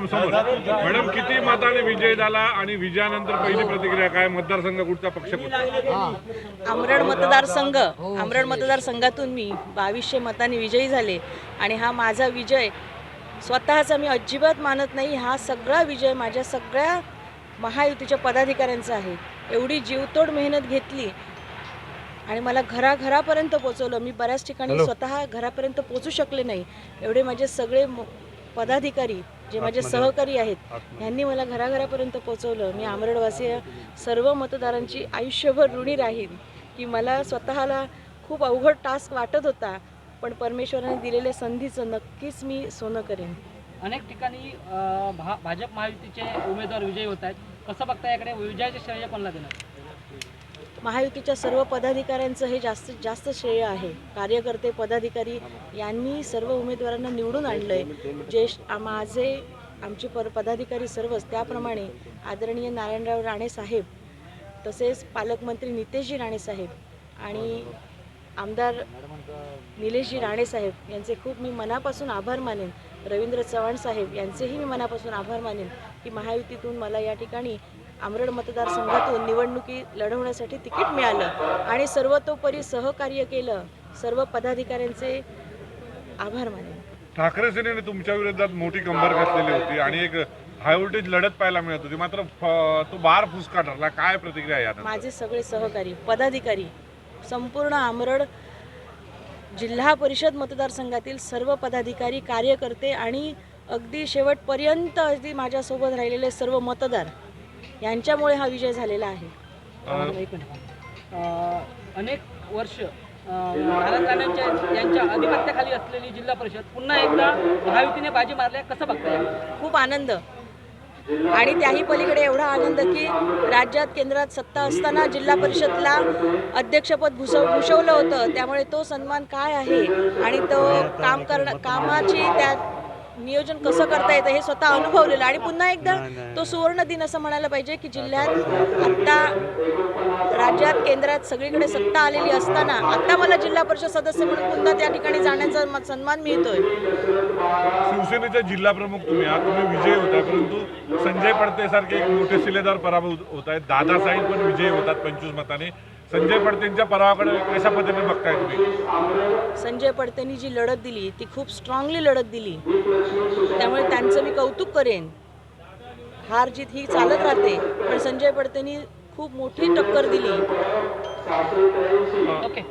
समोर. मॅडम किती मताने विजय झाला आणि विजयानंतर पहिली प्रतिक्रिया काय? मतदारसंघ कुठचा? पक्ष आमरड मतदारसंघ. आमरड मतदारसंघातून मी बावीसशे मतांनी विजयी झाले आणि हा माझा विजय स्वतःचा मी अजिबात मानत नाही. हा सगळा विजय माझ्या सगळ्या महायुतीच्या पदाधिकाऱ्यांचा आहे. एवढी जीवतोड मेहनत घेतली आणि मला घराघरापर्यंत पोचवलं मी बऱ्याच ठिकाणी स्वतः घरापर्यंत पोचू शकले नाही. एवढे माझे सगळे म- पदाधिकारी जे माझे सहकारी आहेत यांनी मला घराघरापर्यंत पोचवलं मी आमरडवासी सर्व मतदारांची आयुष्यभर ऋणी राहीन की मला स्वतःला खूप अवघड टास्क वाटत होता पण परमेश्वराने दिलेल्या संधीचं नक्कीच मी सोनं करेन. अनेक ठिकाणी भा- भाजप महायुतीचे उमेदवार विजयी होत आहेत. कसं बघता याकडे? विजयाचे श्रेय कोणाला देणार? महायुतीच्या सर्व पदाधिकाऱ्यांचं हे जास्तीत जास्त श्रेय आहे. कार्यकर्ते पदाधिकारी यांनी सर्व उमेदवारांना निवडून आणलं जे श- माझे आमचे पर पदाधिकारी सर्वच त्याप्रमाणे आदरणीय नारायणराव राणे साहेब तसेच पालकमंत्री नितेशजी राणे साहेब आणि आमदार निलेशजी राणे साहेब यांचे खूप मी मनापासून आभार मानेन. रवींद्र चव्हाण साहेब यांचेही मी मनापासून आभार मानेन की महायुतीतून मला या ठिकाणी आमरड मतदारसंघातून निवडणुकी लढवण्यासाठी तिकीट मिळालं आणि सर्वतोपरी सहकार्य केलं. सर्व पदाधिकाऱ्यांचे आभार मानेन ठाकरे सेनेने तुमच्या विरोधात मोठी कंबर घातलेली होती आणि एक हाय व्होल्टेज लढत पाहायला मिळत होती. मात्र तो बार फुसका ठरला. काय प्रतिक्रिया यानंतर माझे सगळे सहकारी पदाधिकारी संपूर्ण आमरड जिल्हा परिषद मतदारसंघातील सर्व पदाधिकारी कार्यकर्ते आणि अगदी शेवटपर्यंत अगदी माझ्यासोबत राहिलेले सर्व मतदार यांच्यामुळे हा विजय झालेला आहे. अनेक वर्ष यांच्या अधिपत्याखाली असलेली जिल्हा परिषद पुन्हा एकदा महायुतीने बाजी मारल्या कसं बघता याकडे खूप आनंद. आणि त्याही पलीकडे एवढा आनंद की राज्यात केंद्रात सत्ता असताना जिल्हा परिषदला अध्यक्षपद भूषव भूषवलं होतं. त्यामुळे तो सन्मान काय आहे? आणि तो काम करण कामाची त्या नियोजन कसं करता येतं हे स्वतः अनुभवलेलं आणि पुन्हा एकदा तो सुवर्ण दिन असं म्हणायला पाहिजे की जिल्ह्यात आत्ता राज्यात केंद्रात सगळीकडे सत्ता आलेली असताना आता मला जिल्हा परिषद सदस्य म्हणून पुन्हा त्या ठिकाणी जाण्याचा सन्मान मिळतोय. शिवसेनेचे जिल्हा प्रमुख तुम्ही आहात तुम्ही विजयी होताय परंतु संजय पडते सारखे एक मोठे शिलेदार पराभूत होत आहेत. दादासाहेब पण विजयी होतात पंचवीस मताने. संजय पडतेंच्या पराभवाकडे कशा पद्धतीने बघताय तुम्ही? संजय पडतेनी जी लढत दिली ती खूप स्ट्रॉंगली लढत दिली. त्यामुळे त्यांचं मी कौतुक करेन. हार जीत ही चालत राहते पण संजय पडतेनी खूप मोठी टक्कर दिली. ओके